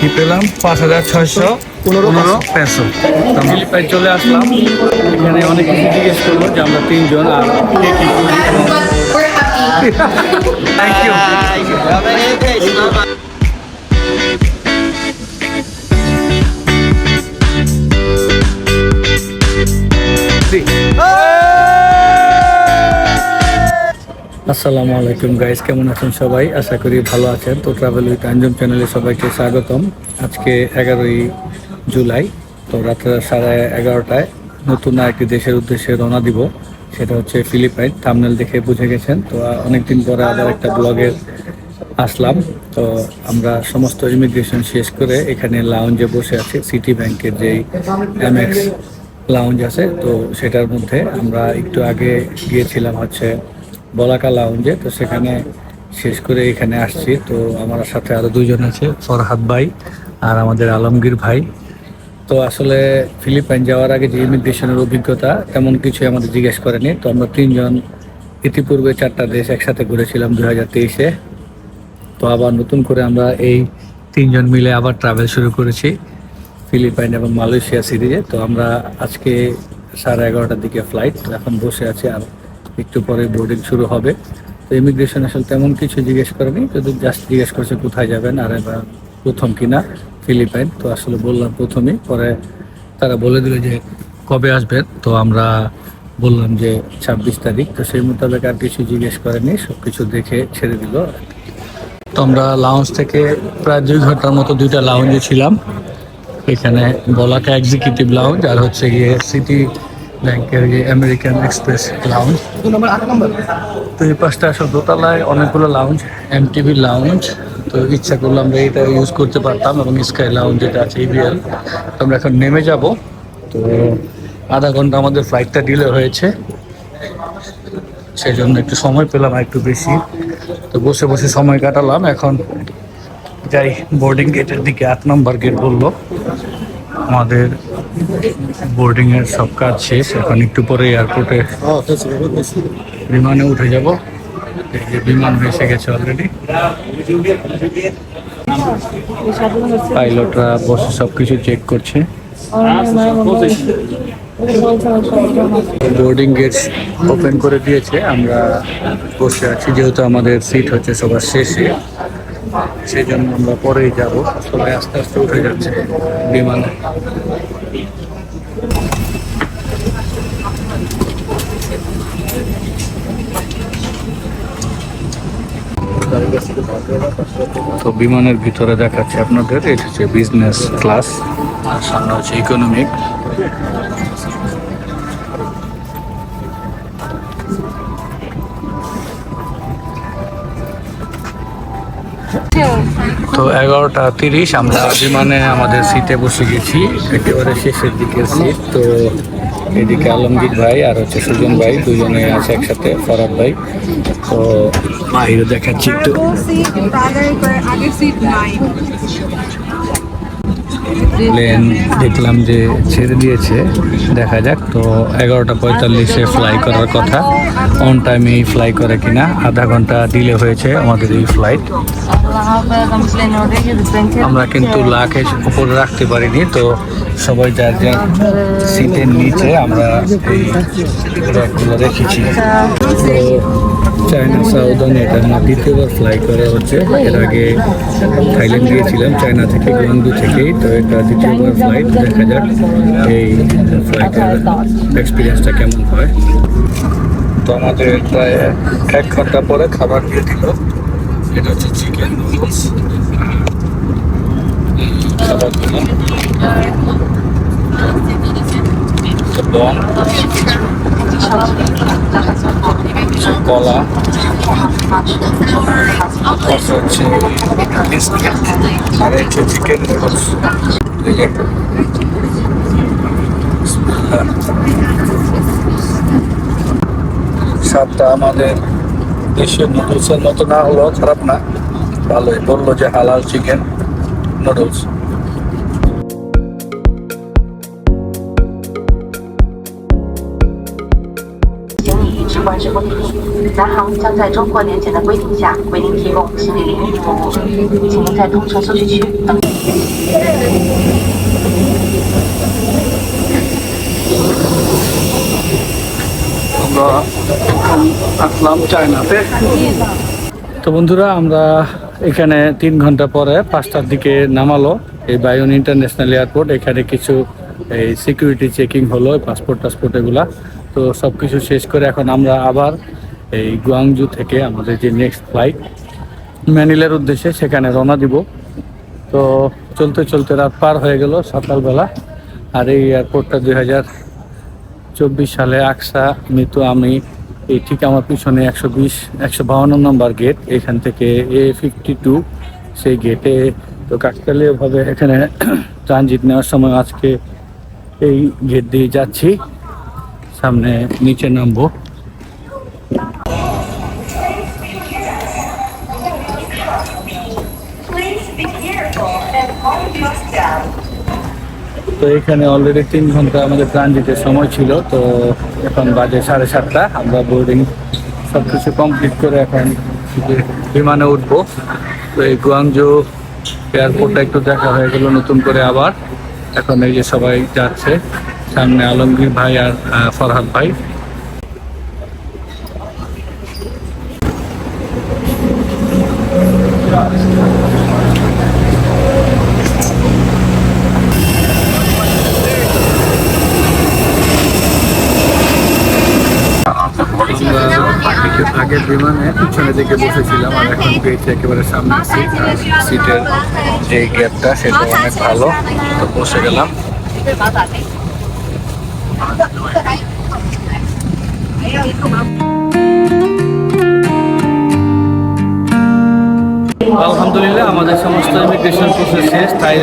কি পেলাম? পাঁচ হাজার ছয়শো পনেরো। পনেরো পেসো। ফিলিপাইন চলে আসলাম। এখানে অনেক কিছু জিজ্ঞেস করব যে আমরা তিনজন আর কে কি। করি থ্যাংক ইউ আসসালামু আলাইকুম গাইস কেমন আছেন সবাই? আশা করি ভালো আছেন। তো ট্রাভেল উইথ আঞ্জুম চ্যানেলে সবাইকে স্বাগতম। আজকে এগারোই জুলাই, তো রাত্রে সাড়ে এগারোটায় নতুন একটি দেশের উদ্দেশ্যে রওনা দিব। সেটা হচ্ছে ফিলিপাইন। থামনেল দেখে বুঝে গেছেন। তো অনেকদিন পরে আবার একটা ব্লগের আসলাম। তো আমরা সমস্ত ইমিগ্রেশন শেষ করে এখানে লাউঞ্জে বসে আছি। সিটি ব্যাংকের যেই এমএক্স লাউঞ্জ আছে, তো সেটার মধ্যে আমরা একটু আগে গিয়েছিলাম হচ্ছে বলাকা লাউঞ্জে তো সেখানে শেষ করে এখানে আসছি। তো আমার সাথে আরও দুজন আছে, ফরহাদ ভাই আর আমাদের আলমগীর ভাই। তো আসলে ফিলিপাইন যাওয়ার আগে যে ইমিগ্রেশনের অভিজ্ঞতা, তেমন কিছু আমাদের জিজ্ঞেস করেনি। তো আমরা তিনজন ইতিপূর্বে চারটা দেশ একসাথে ঘুরেছিলাম দু হাজার তেইশে। তো আবার নতুন করে আমরা এই তিনজন মিলে আবার ট্রাভেল শুরু করেছি ফিলিপাইন এবং মালয়েশিয়া সিরিজে। তো আমরা আজকে সাড়ে এগারোটার দিকে ফ্লাইট এখন বসে আছি আর একটু পরে বোর্ডিং শুরু হবে। তো ইমিগ্রেশন আসলে তেমন কিছু জিজ্ঞেস করেনি। যদি জাস্ট জিজ্ঞেস করছে কোথায় যাবেন, আর এবার প্রথম কিনা ফিলিপাইন। তো আসলে বললাম প্রথমেই, পরে তারা বলে দিল যে কবে আসবেন। তো আমরা বললাম যে ছাব্বিশ তারিখ। তো সেই মোতাবেক আর কিছু জিজ্ঞেস করেনি সব কিছু দেখে ছেড়ে দিল। তো আমরা লাউঞ্জ থেকে প্রায় দুই ঘণ্টার মতো দুইটা লাউঞ্জে ছিলাম। এখানে বলাকা এক্সিকিউটিভ লাউঞ্জ আর হচ্ছে গিয়ে সিটি ব্যাংকের যে আমেরিকান এক্সপ্রেস লাউঞ্জ তো এই পাশটা আসলে দোতলায়, অনেকগুলো লাউঞ্জ এমটিভি লাউঞ্জ তো ইচ্ছা করলে আমরা এটা ইউজ করতে পারতাম এবং স্কাই লাউঞ্জ যেটা আছে ইবিএল তো আমরা এখন নেমে যাব। তো আধা ঘণ্টা আমাদের ফ্লাইটটা ডিলে হয়েছে। সেই জন্য একটু সময় পেলাম একটু বেশি। তো বসে বসে সময় কাটালাম। এখন যাই বোর্ডিং গেটের দিকে আট নম্বর গেট বলল। আমাদের বোর্ডিং এর সব কাজ শেষ। এখন একটু পরে এয়ারপোর্টে বিমানে উঠে যাব। বিমান এসে গেছে অলরেডি পাইলটরা বসে সব কিছু চেক করছে। বোর্ডিং গেট ওপেন করে দিয়েছে। আমরা বসে আছি, যেহেতু আমাদের সিট হচ্ছে সবার শেষে। সেই জন্য আমরা পরেই যাব। সবাই আস্তে আস্তে উঠে যাচ্ছে বিমানে। তো বিমানের ভিতরে দেখাচ্ছে আপনাদের এটা হচ্ছে বিজনেস ক্লাস আর সামনে হচ্ছে ইকোনমিক তো এগারোটা তিরিশ, আমরা বিমানে আমাদের সিটে বসে গেছি। একেবারে শেষের দিকের সিট তো এদিকে আলমগীর ভাই আর হচ্ছে সুজন ভাই, দুজনে আছে একসাথে, ফরাদ ভাই। তো বাইরে দেখাচ্ছি একটু। প্লেন দেখলাম যে ছেড়ে দিয়েছে, দেখা যাক, তো এগারোটা পঁয়তাল্লিশে ফ্লাই করার কথা। অন টাইমেই ফ্লাই করে কিনা, আধা ঘণ্টা ডিলে হয়েছে আমাদের এই ফ্লাইট আমরা কিন্তু লাখের উপরে রাখতে পারিনি, তো সবাই যার যার সিটের নিচে আমরা এই রেখেছি। চায়না সাউদার্ন এটা আমার দ্বিতীয়বার ফ্লাই করা হচ্ছে। এর আগে থাইল্যান্ড গিয়েছিলাম, চায়না থেকে গুয়াংডু থেকেই তো এটা দ্বিতীয়বার ফ্লাইট দেখা যাক এই ফ্লাইটের এক্সপিরিয়েন্সটা কেমন হয়। তো আমাদের প্রায় এক ঘণ্টা পরে খাবার দিয়ে দিল। এটা হচ্ছে চিকেন নুডলস খাবার দম কলা হচ্ছে বিস্কিট, আর হচ্ছে চিকেন নুডলস স্বাদটা আমাদের দেশের নুডলসের মতো না, হলেও খারাপ না। ভালোই। বলল যে হালাল চিকেন নুডলস 关是不停。南航将在中国年检的规定下为您提供行李领运服务，请您在通车休息区等。 আমরা আসলাম চায়নাতে তো বন্ধুরা আমরা এখানে তিন ঘন্টা পরে পাঁচটার দিকে নামালো এই বায়ুন ইন্টারন্যাশনাল এয়ারপোর্ট এখানে কিছু এই সিকিউরিটি চেকিং হলো পাসপোর্ট টাসপোর্ট এগুলা তো সব কিছু শেষ করে এখন আমরা আবার এই গুয়াংজু থেকে আমাদের যে নেক্সট ফ্লাইট ম্যানিলের উদ্দেশ্যে সেখানে রওনা দিব। তো চলতে চলতে রাত পার হয়ে গেল সকালবেলা। আর এই এয়ারপোর্টটা দুই হাজার চব্বিশ সালে আকসা, মৃত, আমি, এই ঠিক আমার পিছনে একশো বিশ, একশো বাউন্ন নম্বর গেট এখান থেকে এ ফিফটি টু সেই গেটে তো কাকতালীয়ভাবে এখানে ট্রানজিট নেওয়ার সময় আজকে এই গেট দিয়ে যাচ্ছি। সামনে নিচে নামবো। তো এখানে অলরেডি তিন ঘণ্টা আমাদের ট্রানজিটের সময় ছিল, তো এখন বাজে সাড়ে সাতটা। আমরা বোর্ডিং সব কিছু কমপ্লিট করে এখন বিমানে উঠবো। তো এই গুয়াংজু এয়ারপোর্টটা একটু দেখা হয়ে গেল নতুন করে আবার। এখন এই যে সবাই যাচ্ছে। সামনে আলমগীর ভাই আর ফরহাদ ভাই। আগের বিমানে পিছনের দিকে বসেছিলাম আর এখন গেছে একেবারে সামনে সিট সিটের যে গ্যাপটা সেটা অনেক ভালো। তো বসে গেলাম। আলহামদুলিল্লাহ, আমাদের সমস্ত ইমিগ্রেশন প্রসেস শেষ। তাই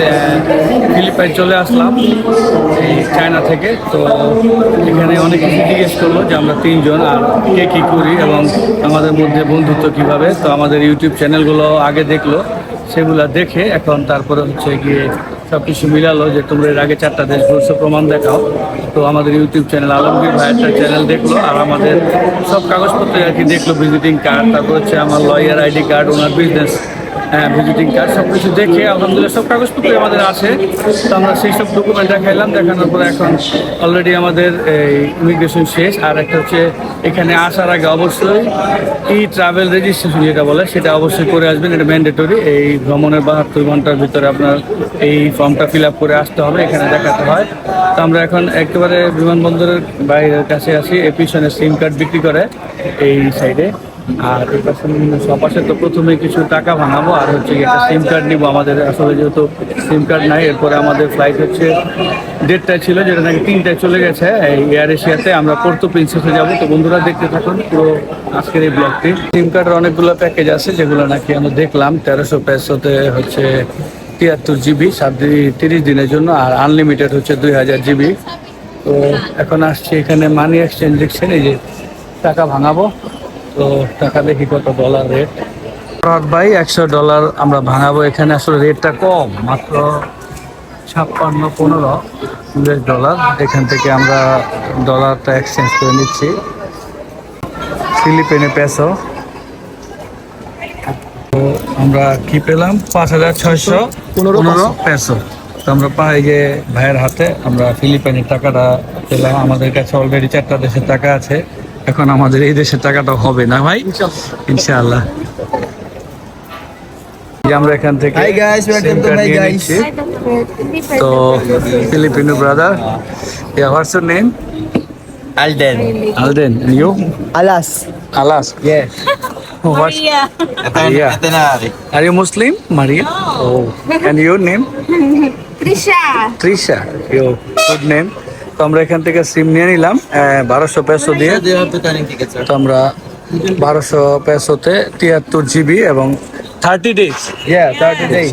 ফিলিপাইন চলে আসলাম এই চায়না থেকে। তো এখানে অনেক কিছু জিজ্ঞেস করল যে আমরা তিনজন আর কে কী করি এবং আমাদের মধ্যে বন্ধুত্ব কীভাবে। তো আমাদের ইউটিউব চ্যানেলগুলো আগে দেখল, সেগুলো দেখে এখন তারপরে হচ্ছে গিয়ে সব কিছু মিলালো যে তোমরা এর আগে চারটা দেশ ঘুরছো, প্রমাণ দেখাও। তো আমাদের ইউটিউব চ্যানেল আলমগীর ভাইয়ের চ্যানেল দেখল আর আমাদের সব কাগজপত্র আর কি দেখল ভিজিটিং কার্ড তারপর হচ্ছে আমার লয়ার আইডি কার্ড ওনার বিজনেস ভিজিটিং কার্ড সব কিছু দেখে আলহামদুলিল্লাহ সব কাগজপত্র আমাদের আছে। তো আমরা সেই সব ডকুমেন্ট দেখাইলাম, দেখানোর পরে এখন অলরেডি আমাদের এই ইমিগ্রেশন শেষ। আর একটা হচ্ছে, এখানে আসার আগে অবশ্যই ই ট্রাভেল রেজিস্ট্রেশন যেটা বলে, সেটা অবশ্যই করে আসবেন। এটা ম্যান্ডেটরি এই ভ্রমণের বাহাত্তর ঘণ্টার ভিতরে আপনার এই ফর্মটা ফিল আপ করে আসতে হবে, এখানে দেখাতে হয়। তো আমরা এখন একেবারে বিমানবন্দরের বাইরের কাছে আছি এই পিছনে সিম কার্ড বিক্রি করে এই সাইডে আর সপাশে তো প্রথমে কিছু টাকা ভাঙাবো, আর হচ্ছে একটা সিম কার্ড নিবো। আমাদের আসলে যেহেতু সিম কার্ড নাই, এরপরে আমাদের ফ্লাইট হচ্ছে দেড়টায় ছিল, যেটা নাকি তিনটায় চলে গেছে। এই এয়ার এশিয়াতে আমরা পোর্তো প্রিন্সেসে যাব। তো বন্ধুরা দেখতে থাকুন পুরো আজকের এই ব্লগটি সিম কার্ডের অনেকগুলো প্যাকেজ আছে, যেগুলো নাকি আমরা দেখলাম। তেরোশো পেসোতে হচ্ছে তিয়াত্তর জিবি সাত তিরিশ দিনের জন্য, আর আনলিমিটেড হচ্ছে দুই হাজার জিবি তো এখন আসছি এখানে মানি এক্সচেঞ্জ দেখছেন এই যে টাকা ভাঙাবো। তো টাকা দেখি কত ডলার রেট ভাই একশো ডলার আমরা ভাঙাবো এখানে। আসলে রেটটা কম মাত্র ছাপ্পান্ন পনেরো ইউএস ডলার এখান থেকে আমরা ডলারটা এক্সচেঞ্জ করে নিচ্ছি। ফিলিপিনে পেসো তো আমরা কি পেলাম? পাঁচ হাজার ছয়শো পনেরো পেসো তো আমরা পাই যে ভাইয়ের হাতে। আমরা ফিলিপাইনের টাকাটা পেলাম। আমাদের কাছে অলরেডি চারটা দেশের টাকা আছে। এখন আমাদের এই দেশের টাকাটা হবে না ভাই? ইনশাআল্লাহ আমরা এখান থেকে তো Filipino brother yeah what's your name Alden Alden you Alas Alas are you Muslim Maria oh and your name good name তো আমরা এখান থেকে সিম নিয়ে নিলাম বারোশো পেসো দিয়ে। তো আমরা বারোশো পেসোতে তিয়াত্তর জিবি এবং থার্টি ডেজ হ্যাঁ থার্টি ডেজ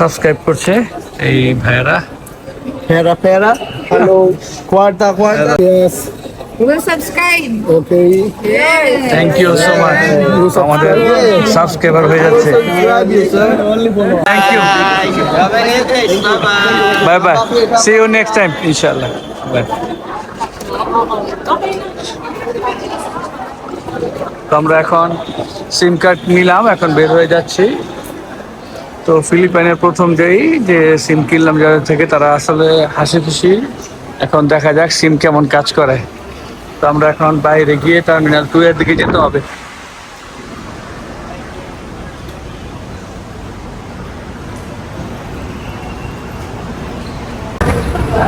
সাবস্ক্রাইব করছে এই ভাইরা ফেরা ফেরা হ্যালো কোয়ার্টা কোয়ার্টা Will subscribe. Okay Yes. Thank you so much আমাদের সাবস্ক্রাইবার হয়ে যাচ্ছে। Day. Bye-bye. Bye bye see you next time ইনশাআল্লাহ বাই তো আমরা এখন সিম কার্ড নিলাম এখন বের হয়ে যাচ্ছি। তো ফিলিপাইনের প্রথম যেই যে সিম কিনলাম যাদের থেকে তারা আসলে হাসি খুশি। এখন দেখা যাক সিম কেমন কাজ করে। তো আমরা এখন বাইরে গিয়ে টার্মিনাল টু এর দিকে যেতে হবে।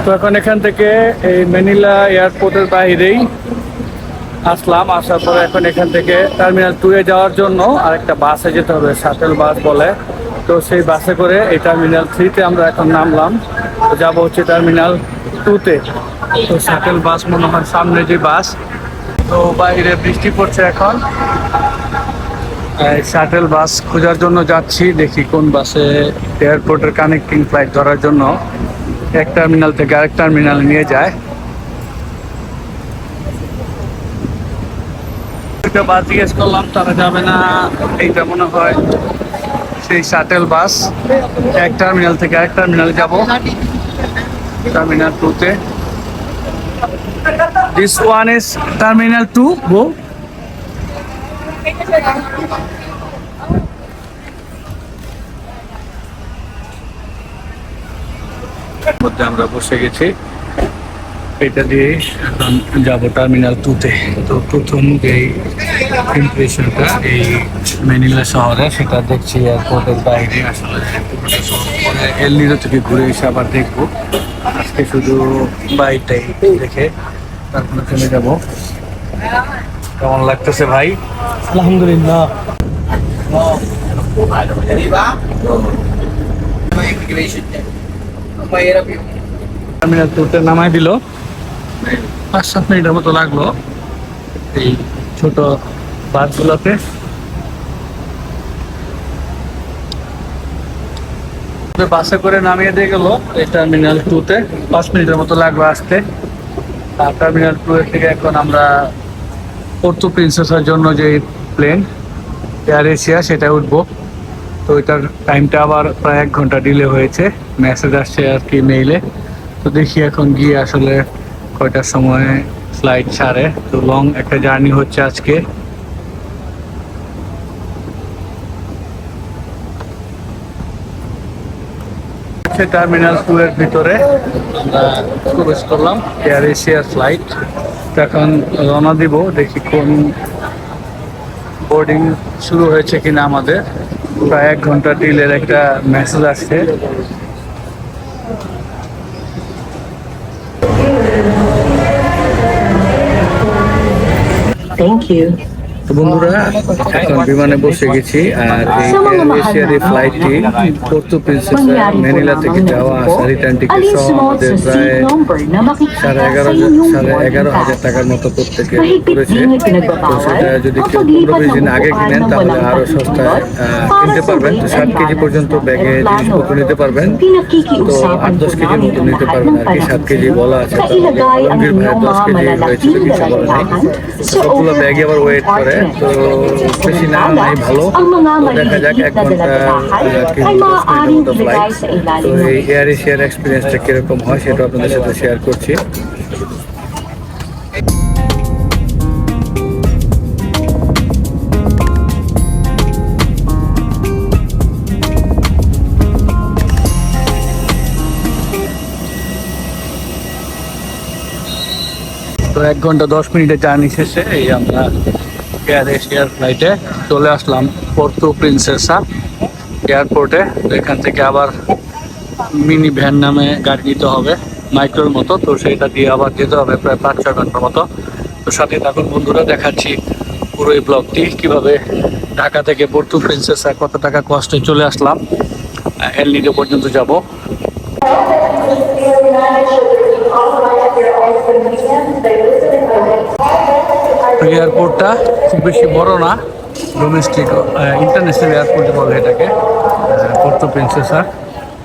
তো এখন এখান থেকে এই ম্যানিলা এয়ারপোর্টের বাইরেই আসলাম। আসার পরে এখন এখান থেকে টার্মিনাল টু এ যাওয়ার জন্য আরেকটা বাসে যেতে হবে শাটেল বাস বলে। তো সেই বাসে করে এই টার্মিনাল থ্রিতে আমরা এখন নামলাম। যাব হচ্ছে টার্মিনাল টুতে তো শাটেল বাস মনে হয় সামনে যে বাস তো বাইরে বৃষ্টি পড়ছে এখন। শাটেল বাস খোঁজার জন্য যাচ্ছি, দেখি কোন বাসে এয়ারপোর্টের কানেক্টিং ফ্লাইট ধরার জন্য। এক টার্মিনাল থেকে আরেক টার্মিনাল নিয়ে যায়। বাস জিজ্ঞেস করলাম, তারা যাবে না, এইটা মনে হয় সেই শাটেল বাস এক টার্মিনাল থেকে আরেক টার্মিনালে যাব। টার্মিনাল টুতে this one is terminal two go মধ্যে আমরা বসে গেছি। এটা দিয়ে যাব টার্মিনাল টুতে তো। প্রথম যেই ইমপ্রেশনটা এই ম্যানিলা শহরে, সেটা দেখছি এয়ারপোর্টের বাইরে। আসলে পুরোটা শহর এল নিরো থেকে ঘুরে এসে আবার দেখব। আজকে শুধু বাইকটাই দেখে। তারপরে চলে যাব। কেমন লাগতেছে ভাই? আলহামদুলিল্লাহ। টার্মিনাল টুতে নামাই দিল। পাঁচ সাত মিনিটের মতো লাগল এই ছোট বাসগুলোতে। বাসে করে নামিয়ে দিয়ে গেল এই টার্মিনাল টুতে পাঁচ মিনিটের মতো লাগবে আসতে। টার্মিনাল টু এর থেকে এখন আমরা পর্তু প্রিন্সেসের জন্য যে প্লেন এয়ার এশিয়া সেটা উঠবো। তো এটার টাইমটা আবার প্রায় এক ঘণ্টা ডিলে হয়েছে। মেসেজ আসছে আর কি মেইলে তো দেখি এখন গিয়ে আসলে কয়টার সময় ফ্লাইট ছাড়ে। তো লং একটা জার্নি হচ্ছে আজকে। টার্মিনাল টু এর ভিতরে। প্রবেশ করলাম। এয়ার এশিয়ার ফ্লাইট এখন রওনা দিব দেখি কোন বোর্ডিং শুরু হয়েছে কিনা আমাদের। প্রায় এক ঘণ্টা ডিলের একটা মেসেজ আসছে। Thank you. বন্ধুরা, এখন বিমানে বসে গেছি আর এই এশিয়ার এই ফ্লাইটটি পোর্তো প্রিন্সেস থেকে যাওয়া আসা রিটার্ন টিকিট সহ সাড়ে এগারো সাড়ে এগারো হাজার টাকার মতো প্রত্যেকে করেছে তো সেটা যদি কেউ পুরো আগে কিনেন, তাহলে আরও সস্তায় কিনতে পারবেন। তো ষাট কেজি পর্যন্ত ব্যাগে জিনিসপত্র নিতে পারবেন। তো আট দশ কেজির মতো নিতে পারবেন আর কি। সাত কেজি বলা আছে রঙ্গির মানে ভাইয়ের দশ কেজি হয়েছিল, কিছু বলা নেই। সবগুলো ব্যাগে আবার ওয়েট করে। তো বেশি না নাই ভালো। দেখা যাক এক ঘণ্টা ফ্লাইট তো এই এয়ার এশিয়ার এক্সপিরিয়েন্সটা কীরকম হয় সেটা আপনাদের সাথে শেয়ার করছি। তো এক ঘণ্টা দশ মিনিটের জার্নি শেষে এই আমরা এয়ার এশিয়ার ফ্লাইটে চলে আসলাম পোর্তো প্রিন্সেসা এয়ারপোর্টে এখান থেকে আবার মিনি ভ্যান নামে গাড়ি নিতে হবে মাইক্রোর মতো। তো সেটা দিয়ে আবার যেতে হবে প্রায় পাঁচ, ছয় ঘণ্টার মতো। তো সাথে থাকুন বন্ধুরা, দেখাচ্ছি পুরো এই ব্লগটি কীভাবে ঢাকা থেকে পর্তু প্রিন্সেসা কত টাকা কষ্টে চলে আসলাম। এল পর্যন্ত যাব। তো এয়ারপোর্টটা খুব বেশি বড় না ডোমেস্টিক ইন্টারন্যাশনাল এয়ারপোর্ট বলে এটাকে পোর্তো প্রিন্সেসা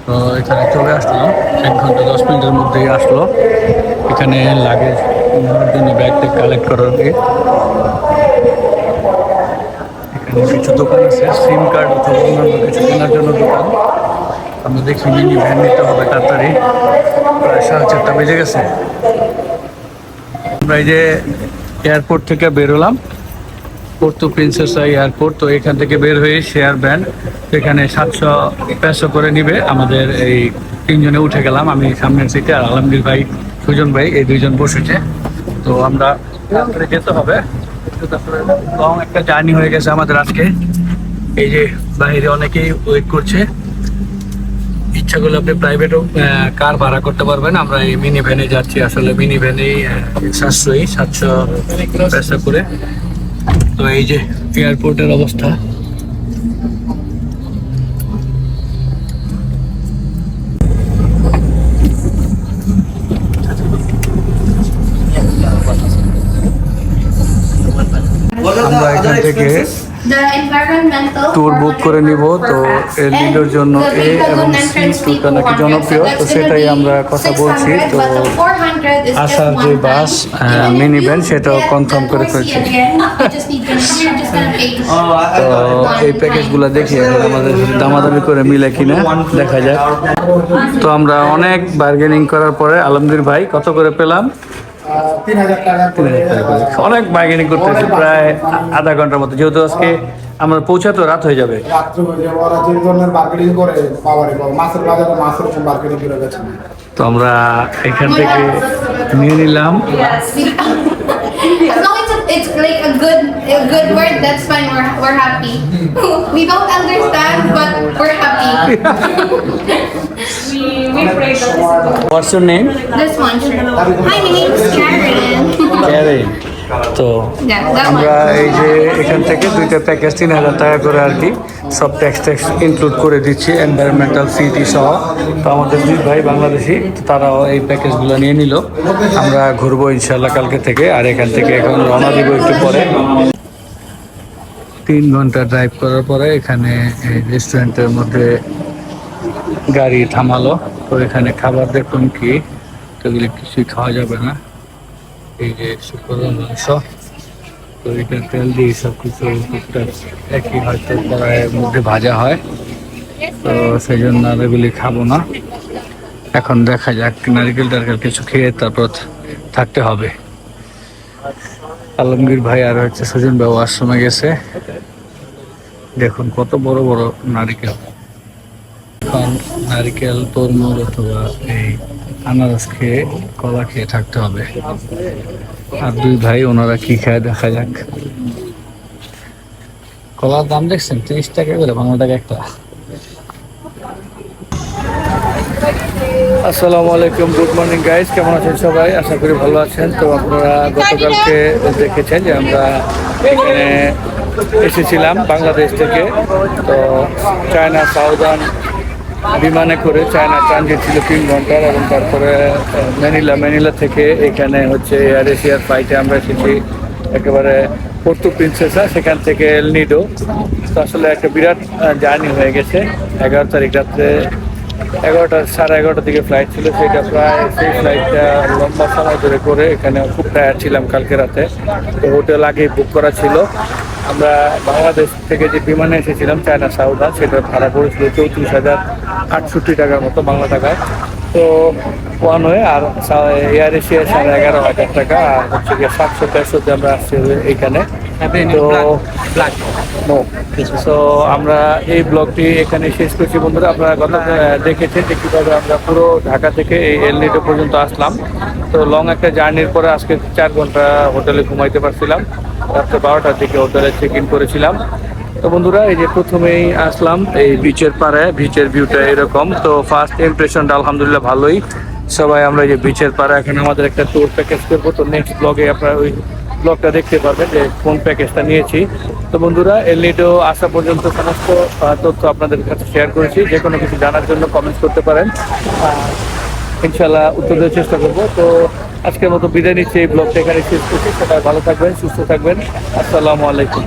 তো এখানে চলে আসলাম, এক ঘণ্টা দশ মিনিটের মধ্যেই আসলো। এখানে লাগেজ নেওয়ার জন্য ব্যাগ ট্যাগ কালেক্ট করার এখানে কিছু দোকান আছে সিম কার্ড অথবা অন্যান্য কিছু কেনার জন্য দোকান। আমরা দেখি মিনি ভ্যান নিতে হবে তাড়াতাড়ি। প্রায় সাড়ে চারটা বেজে গেছে। আমরা এই যে এয়ারপোর্ট থেকে বেরোলাম পোর্তো প্রিন্সেসা এয়ারপোর্ট তো এখান থেকে বের হয়ে শেয়ার ব্যান্ড এখানে সাতশো পেশো করে নিবে। আমাদের এই তিনজনে উঠে গেলাম, আমি সামনের সিটে আর আলমগীর ভাই, সুজন ভাই, এই দুইজন বসেছে। তো আমরা তারপরে যেতে হবে। লং একটা জার্নি হয়ে গেছে আমাদের আজকে। এই যে বাইরে অনেকেই ওয়েট করছে। ইচ্ছা করলে আপনি প্রাইভেটও কার ভাড়া করতে পারবেন। আমরা এই মিনি ভ্যানে যাচ্ছি। আসলে মিনি ভ্যানেই সাশ্রয়ী, সাতশো পয়সা করে। তো এই যে এয়ারপোর্টের অবস্থা। ট্যুর বুক করে নিব তো এর লিডের জন্য এ এবং সি ট্যুরটা নাকি জনপ্রিয় তো সেটাই আমরা কথা বলছি তো আসার যে বাস মিনি ভ্যান সেটাও কনফার্ম করে ফেলছি। তো এই প্যাকেজগুলো দেখি এখন আমাদের দামাদামি করে মিলে কিনা দেখা যাক। তো আমরা অনেক বার্গেনিং করার পরে আলমগীর ভাই কত করে পেলাম। অনেক বার্গেনিং করতেছি প্রায় আধা ঘণ্টার মতো। যেহেতু আজকে আমরা পৌঁছাতে রাত হয়ে যাবে রাত্রে হয়ে যাবে ওরা যে ধরনের মার্কেটিং করে বাবারে বাবা মাছের বাজারে মাছের মার্কেটিং করে গেছে তো আমরা এখান থেকে নিয়ে নিলাম As long as it's, it's like a good a good word, that's fine. We're, we're happy. we don't understand, but we're happy. What's your name This What's your name? This one, sure. Hi, my name is Karen. ক্যারে তো আমরা এই যে এখান থেকে দুইটা package তিন হাজার টাকা করে আর কি সব ট্যাক্স ট্যাক্স ইনক্লুড করে দিচ্ছি এনভায়রনমেন্টাল সিটি সহ। তো আমাদের দুই ভাই বাংলাদেশি তো তারাও এই প্যাকেজগুলো নিয়ে নিল। আমরা ঘুরবো ইনশাল্লাহ কালকে থেকে আর এখান থেকে এখন রওনা দিব একটু পরে। তিন ঘণ্টা ড্রাইভ করার পরে এখানে এই রেস্টুরেন্টের মধ্যে গাড়ি থামালো। তো এখানে খাবার দেখুন কি এগুলি কিছুই খাওয়া যাবে না। এই যে শুক্রবার মাংস, তো এটা তেল দিয়ে সব কিছু টুকটাক একই হয়তো কড়াইয়ের মধ্যে ভাজা হয়। তো সেই জন্য আর এগুলি খাব না। এখন দেখা যাক, নারিকেল টারকেল কিছু খেয়ে তারপর থাকতে হবে। আলমগীর ভাই আর হচ্ছে সুজন বাবু আশ্রমে গেছে। দেখুন কত বড় বড় নারিকেল। এখন নারিকেল, তরমুজ অথবা এই আনারস খেয়ে কলা খেয়ে থাকতে হবে। আর দুই ভাই, ওনারা কি খায় দেখা যাক। কলার দাম দেখছেন? তিরিশ টাকা করে, বাংলা টাকা একটা। আসসালামু আলাইকুম, গুড মর্নিং গাইজ কেমন আছেন সবাই? আশা করি ভালো আছেন। তো আপনারা গতকালকে দেখেছেন যে আমরা এখানে এসেছিলাম বাংলাদেশ থেকে। তো চায়না, সাউদার্ন বিমানে করে চায়না ট্রানজিট ছিল তিন ঘণ্টার এবং তারপরে ম্যানিলা ম্যানিলা থেকে এখানে হচ্ছে এয়ার এশিয়ার ফ্লাইটে আমরা এসেছি একেবারে পর্তু প্রিন্সেসা সেখান থেকে এল নিডো তো আসলে একটা বিরাট জার্নি হয়ে গেছে। এগারো তারিখ রাত্রে এগারোটা, সাড়ে এগারোটার দিকে ফ্লাইট ছিল। সেটা প্রায়, সেই ফ্লাইটটা লম্বা সময় ধরে করে এখানে খুব টায়ার ছিলাম কালকে রাতে। তো হোটেল আগেই বুক করা ছিল। আমরা বাংলাদেশ থেকে যে বিমানে এসেছিলাম চায়না সাউদা সেটা ভাড়া পড়েছিল চৌত্রিশ হাজার আটষট্টি টাকার মতো বাংলা টাকায়। তো ওয়ান হয়ে আর এয়ার এশিয়া সাড়ে এগারো হাজার টাকা আর হচ্ছে গিয়ে সাতশো পেঁচশোতে আমরা আসছি এইখানে তো আমরা এই ব্লগটি এখানে শেষ করছি বন্ধুরা। আপনারা কথা দেখেছেন যে কীভাবে আমরা পুরো ঢাকা থেকে এই এলনিটো পর্যন্ত আসলাম। তো লং একটা জার্নির পরে আজকে চার ঘণ্টা হোটেলে ঘুমাইতে পারছিলাম। রাত্রে বারোটার দিকে হোটেলে চেক ইন করেছিলাম। তো বন্ধুরা, এই যে প্রথমেই আসলাম এই বিচের পাড়ে বিচের ভিউটা এরকম। তো ফার্স্ট ইমপ্রেশনটা আলহামদুলিল্লাহ ভালোই। সবাই আমরা যে বিচের পাড়ে, এখন আমাদের একটা ট্যুর প্যাকেজ করব। তো নেক্সট ব্লগে আপনারা ওই ব্লগটা দেখতে পারবেন যে কোন প্যাকেজটা নিয়েছি। তো বন্ধুরা এলনিডো আসা পর্যন্ত সমস্ত তথ্য আপনাদের কাছে শেয়ার করেছি। যে কোনো কিছু জানার জন্য কমেন্টস করতে পারেন। ইনশাল্লাহ উত্তর দেওয়ার চেষ্টা করব। তো আজকের মতো বিদায় নিচ্ছি, এই ব্লগটা এখানে শেষ করছি। সবাই ভালো থাকবেন, সুস্থ থাকবেন। আসসালামু আলাইকুম।